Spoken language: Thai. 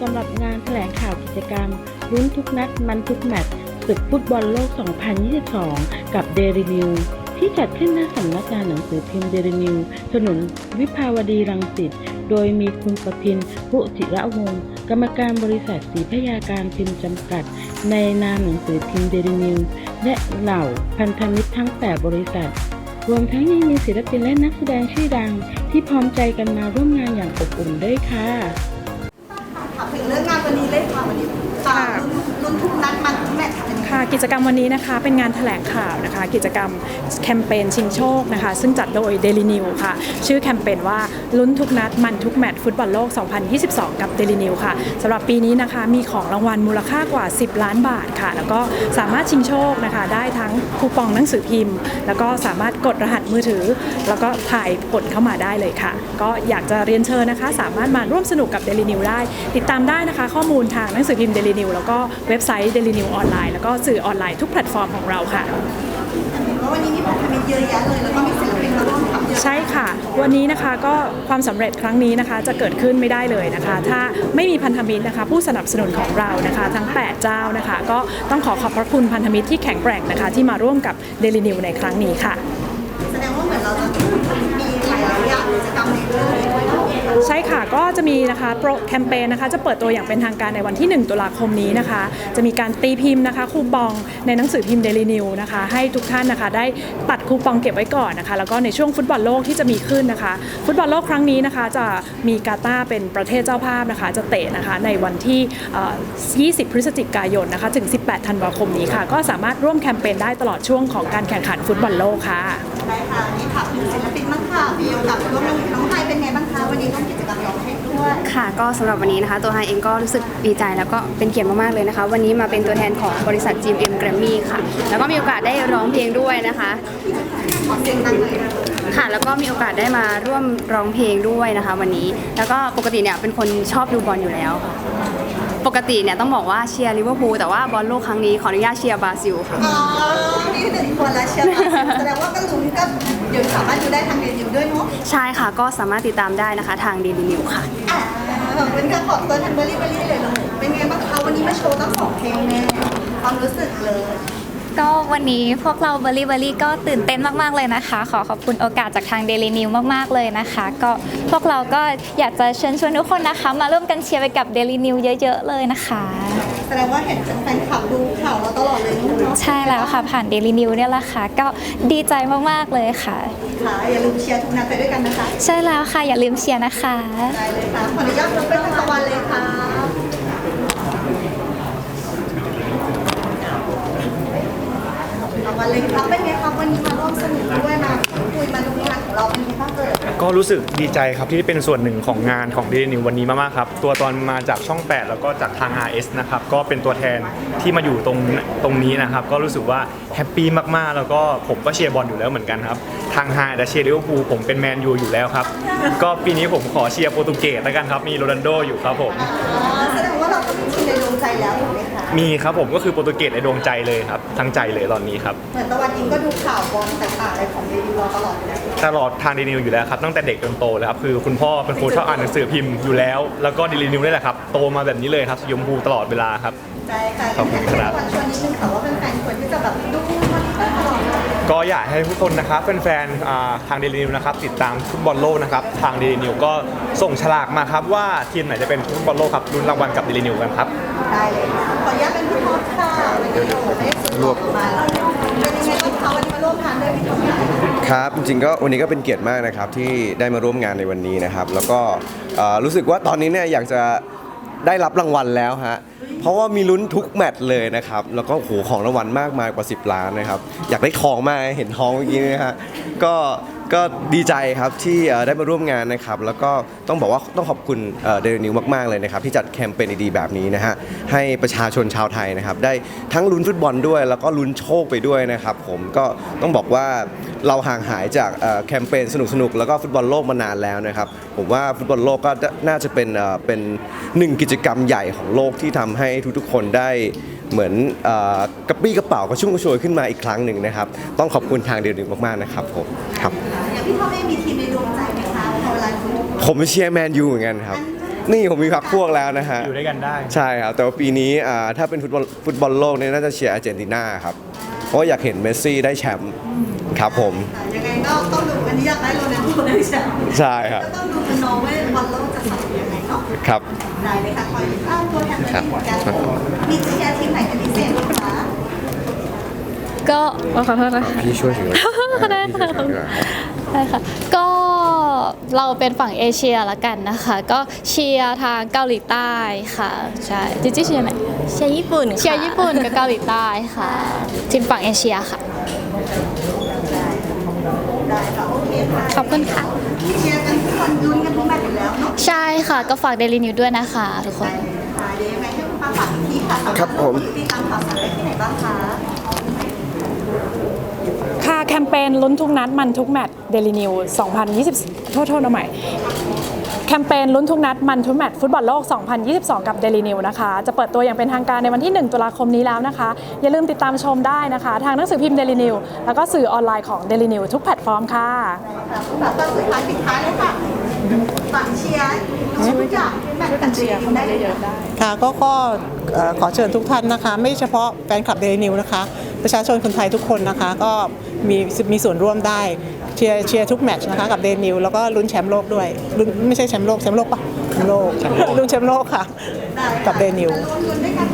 สำหรับงานแถลงข่าวกิจกรรมลุ้นทุกนัดมันทุกแมตช์ศึกฟุตบอลโลก 2022 กับเดรินิวที่จัดขึ้นหน้าสำนักงานหนังสือพิมพ์เดรินิวถนนวิภาวดีรังสิต โดยมีคุณประพินผู้จิระวงศ์กรรมการบริษัทศรีพยาการพิมพ์จำกัด ในนามหนังสือพิมพ์เดลินิวและเหล่าพันธมิตรทั้ง 8 บริษัท รวมทั้งยังมีศิลปินและนักแสดงชื่อดัง ที่พร้อมใจกันมาร่วมงานอย่างอบอุ่นด้วยค่ะ เรื่องงานวันนี้เลยค่ะวันนี้ค่ะรุ่นรุ่นทุกนัดมันทุกแมตช์ค่ะเป็นยังไงค่ะกิจกรรมวันนี้นะคะเป็นงานแถลงข่าวนะคะ กิจกรรมแคมเปญชิงโชคนะคะ ซึ่งจัดโดย Daily New ค่ะ ชื่อแคมเปญว่าลุ้นทุกนัดมันทุกแมตช์ฟุตบอลโลก 2022 กับ Daily New ค่ะสำหรับปีนี้นะคะมีของรางวัลมูลค่ากว่า 10 ล้านบาทค่ะ แล้วก็สามารถชิงโชคนะคะ ได้ทั้งคูปองหนังสือพิมพ์ แล้วก็สามารถกดรหัสมือถือ แล้วก็ถ่ายผลเข้ามาได้เลยค่ะ ก็อยากจะเรียนเชิญนะคะ สามารถมาร่วมสนุกกับ Daily New ได้ ติดตามได้นะคะ ข้อมูลทางหนังสือพิมพ์ Daily New แล้วก็เว็บไซต์ Daily New ออนไลน์แล้วก็สื่อออนไลน์ทุกแพลตฟอร์มของเราค่ะเพราะวันนี้มีพันธมิตรเยอะแยะเลยแล้วก็มีศิลปินมาร่วมทำเยอะใช่ค่ะ วันนี้นะคะก็ความสำเร็จครั้งนี้นะคะจะเกิดขึ้นไม่ได้เลยนะคะ ถ้าไม่มีพันธมิตรนะคะ ผู้สนับสนุนของเรานะคะ ทั้ง 8 เจ้านะคะ ก็ต้องขอขอบพระคุณพันธมิตรที่แข็งแกร่งนะคะ ที่มาร่วมกับ Daily New ในครั้งนี้ค่ะ แสดงว่าเหมือนเราจะมีหลายๆอย่างกิจกรรมในเรื่องนี้ด้วยเนาะ ใช่ค่ะก็จะมีนะคะโปรแคมเปญนะคะ จะเปิดตัวอย่างเป็นทางการในวันที่ 1 ตุลาคมนี้นะคะ จะมีการตีพิมพ์นะคะ คูปองในหนังสือพิมพ์ Daily New นะคะให้ทุกท่านนะคะได้ตัดคูปองเก็บไว้ก่อนนะคะ แล้วก็ในช่วงฟุตบอลโลกที่จะมีขึ้นนะคะ ฟุตบอลโลกครั้งนี้นะคะ จะมีกาตาร์เป็นประเทศเจ้าภาพนะคะ จะเตะนะคะในวันที่เอ่อ20 พฤศจิกายนนะคะถึง 18 ธันวาคมนี้ค่ะ ก็สามารถร่วมแคมเปญได้ตลอดช่วงของการแข่งขันฟุตบอลโลกค่ะได้ค่ะนี่ถามถึงศิลปินบ้างค่ะมีโอกาสร่วมงานกับน้องไทยเป็นไงบ้างคะวันนี้ร่วมกิจกรรมร้องเพลงด้วยค่ะก็สำหรับวันนี้นะคะ ตัวไฮเองก็รู้สึกดีใจแล้วก็เป็นเกียรติมากๆเลยนะคะ วันนี้มาเป็นตัวแทนของบริษัท GMM Grammy ค่ะ แล้วก็มีโอกาสได้ร้องเพลงด้วยนะคะ ขอเสียงดังเลยค่ะแล้วก็มีโอกาสได้มาร่วมร้องเพลงด้วยนะคะ วันนี้แล้วก็ปกติเนี่ยเป็นคนชอบดูบอลอยู่แล้วค่ะ ปกติเนี่ยต้องบอกว่าเชียร์ลิเวอร์พูลแต่ว่าบอลโลกครั้งนี้ขออนุญาตเชียร์บราซิลค่ะ อ๋อ นี่หนึ่งคนละเชียร์บราซิลแสดงว่าก็ลุ้นก็เดี๋ยวสามารถดูได้ทางเรดิวด้วยเนาะใช่ค่ะ ก็สามารถติดตามได้นะคะทาง Daily New ค่ะ อ่าขอบคุณค่ะขอบตัวทันเบอรี่เบอรี่เลยลูกเป็นไงบ้างคะวันนี้มาโชว์ตั้งสองเพลงแน่ความรู้สึกเลย ก็วันนี้พวกเราเบอร์รี่เบอร์รี่ก็ตื่นเต้นมาก ๆ เลยนะคะ ขอขอบคุณโอกาสจากทาง Daily New มาก ๆ เลยนะคะ ก็พวกเราก็อยากจะเชิญชวนทุกคนนะคะ มาร่วมกันเชียร์ไปกับ Daily New เยอะ ๆ เลยนะคะ แสดงว่าเห็นแฟนคลับดูข่าวเราตลอดเลยเนาะใช่แล้วค่ะผ่าน Daily New เนี่ยแหละค่ะ ก็ดีใจมาก ๆ เลยค่ะ ค่ะอย่าลืมเชียร์ทุกนัดไปด้วยกันนะคะใช่แล้วค่ะอย่าลืมเชียร์นะคะ ได้เลยค่ะขออนุญาตยกเป็นตะวันเลยค่ะตะวันเลยครับเป็นไงครับวันนี้มาร่วมสนุกด้วยมาคุยมาดูงานของเราเป็นไงบ้างเอ่ย ก็รู้สึกดีใจครับที่ได้เป็นส่วนหนึ่งของงานของ Daily New วันนี้มากๆครับ ตัวตอนมาจากช่อง 8 แล้วก็จากทาง RS นะครับ ก็เป็นตัวแทนที่มาอยู่ตรงตรงนี้นะครับ ก็รู้สึกว่าแฮปปี้มากๆ แล้วก็ผมก็เชียร์บอลอยู่แล้วเหมือนกันครับ ทางฮาดเชียร์ลิเวอร์พูลผมเป็นแมนยูอยู่แล้วครับ ก็ปีนี้ผมขอเชียร์โปรตุเกสแล้วกันครับ มีโรนัลโดอยู่ครับผม มคะมีครับผมก็คือโปรตุเกสในดวงใจเลยครับทั้งใจเลยตอนนี้ครับ เหมือนตะวันเองก็ดูข่าวบอลต่างๆอะไรของเรดิวเราตลอดอยู่แล้วตลอดทางดีนิวอยู่แล้วครับตั้งแต่เด็กจนโตเลยครับคือคุณพ่อเป็นคนชอบอ่านหนังสือพิมพ์อยู่แล้ว แล้วก็ดีนิวนี่แหละครับโตมาแบบนี้เลยครับสีชมพูตลอดเวลาครับ ใช่ค่ะขอบคุณครับตะวันชวนนิดนึงค่ะว่าเป็นแฟนๆควรที่จะแบบดู ก็อยากให้ทุกคนนะครับแฟนๆทางเดลินิวนะครับติดตามฟุตบอลโลกนะครับทางเดลินิวก็ส่งฉลากมาครับว่าทีมไหนจะเป็นฟุตบอลโลกครับลุ้นรางวัลกับเดลินิวกันครับได้เลยขออนุญาตเป็นพี่ท็อปค่ะเดี๋ยวรวบมาเป็นยังไงบ้างคะวันนี้มาร่วมงานด้วยพี่ท็อปครับจริงๆก็วันนี้ก็เป็นเกียรติมากนะครับที่ได้มาร่วมงานในวันนี้นะครับ แล้วก็รู้สึกว่าตอนนี้เนี่ยอยากจะได้รับรางวัลแล้วฮะ ราะว่ามีลุ้นทุกแมตช์เลยนะครับ แล้วก็โหของรางวัลมากมายกว่า 10 ล้านนะครับ อยากได้ทองมากเห็นทองเมื่อกี้นะฮะก็ ก็ดีใจครับที่เอ่อได้มาร่วมงานนะครับ แล้วก็ต้องบอกว่าต้องขอบคุณเดลินิวมาก ๆ เลยนะครับ ที่จัดแคมเปญดีๆแบบนี้นะฮะให้ประชาชนชาวไทยนะครับ ได้ทั้งลุ้นฟุตบอลด้วย แล้วก็ลุ้นโชคไปด้วยนะครับ ผมก็ต้องบอกว่าเราห่างหายจากเอ่อแคมเปญสนุกๆแล้วก็ฟุตบอลโลกมานานแล้วนะครับ ผมว่าฟุตบอลโลกก็น่าจะเป็นเอ่อเป็นหนึ่งกิจกรรมใหญ่ของโลกที่ทำให้ทุกๆคนได้เหมือนเอ่อกระปี้กระเป๋ากระชุ่มกระชวยขึ้นมาอีกครั้งหนึ่งนะครับ ต้องขอบคุณทางเดลินิวมากๆนะครับผมครับ พี่ท็อปเองมีทีมในดวงใจไหมคะพอเวลาคุณผมเชียร์แมนยูเหมือนกันครับ นี่ผมมีพักพวกแล้วนะฮะ อยู่ด้วยกันได้ ใช่ครับ แต่ว่าปีนี้อ่าถ้าเป็นฟุตบอลฟุตบอลโลกเนี่ยน่าจะเชียร์อาร์เจนตินาครับ เพราะว่าอยากเห็นเมสซี่ได้แชมป์ครับผมค่ะยังไงก็ต้องดูวันนี้อยากได้โรนัลโดได้แชมป์ใช่ครับ ก็ต้องดูกันน้องว่าบอลโลกจะสนุกยังไงเนาะครับ ได้เลยค่ะคอยอ้าวตัวแทนทีมกันมีเชียร์ทีมไหนเป็นพิเศษไหมคะ ก็ขอโทษนะคะพี่ช่วยถือได้ค่ะได้ค่ะ ก็เราเป็นฝั่งเอเชียละกันนะคะ ก็เชียร์ทางเกาหลีใต้ค่ะ ใช่จิจิเชียร์ไหนเชียร์ญี่ปุ่นเชียร์ญี่ปุ่นกับเกาหลีใต้ค่ะ ทีมฝั่งเอเชียค่ะได้ค่ะโอเคค่ะ ขอบคุณค่ะ เชียร์กันทุกคนลุ้นกันทุกแมตช์อยู่แล้วเนาะใช่ค่ะ ก็ฝากเดลินิวด้วยนะคะทุกคนค่ะเดี๋ยวยังไงให้คุณป้าฝากอีกทีค่ะสำหครับผม ติดตามข่าวสารได้ที่ไหนบ้างคะค่ะ แคมเปญลุ้นทุกนัดมันทุกแมตช์เดลินิว2020 โทษโทษเอาใหม่ แคมเปญลุ้นทุกนัดมันทุกแมตช์ฟุตบอลโลก 2022 กับเดลินิวนะคะ จะเปิดตัวอย่างเป็นทางการในวันที่ 1 ตุลาคมนี้แล้วนะคะ อย่าลืมติดตามชมได้นะคะ ทางหนังสือพิมพ์เดลินิวแล้วก็สื่อออนไลน์ของเดลินิวทุกแพลตฟอร์มค่ะค่ะคุณป้าสุดท้ายปิดท้ายเลยค่ะฝั่งเชียร์ทุกอย่างแมตช์กันเชียร์ได้เลยค่ะค่ะก็ก็เอ่อ ขอเชิญทุกท่านนะคะ ไม่เฉพาะแฟนคลับเดลินิวนะคะ ประชาชนคนไทยทุกคนนะคะ ก็มีมีส่วนร่วมได้เชียร์เชียร์ทุกแมตช์นะคะกับเดลินิวแล้วก็ลุ้นแชมป์โลกด้วยลุ้นไม่ใช่แชมป์โลกแชมป์โลกปะแชมป์โลกลุ้นแชมป์โลกค่ะ กับเดลินิวรวมทุนด้วยกัน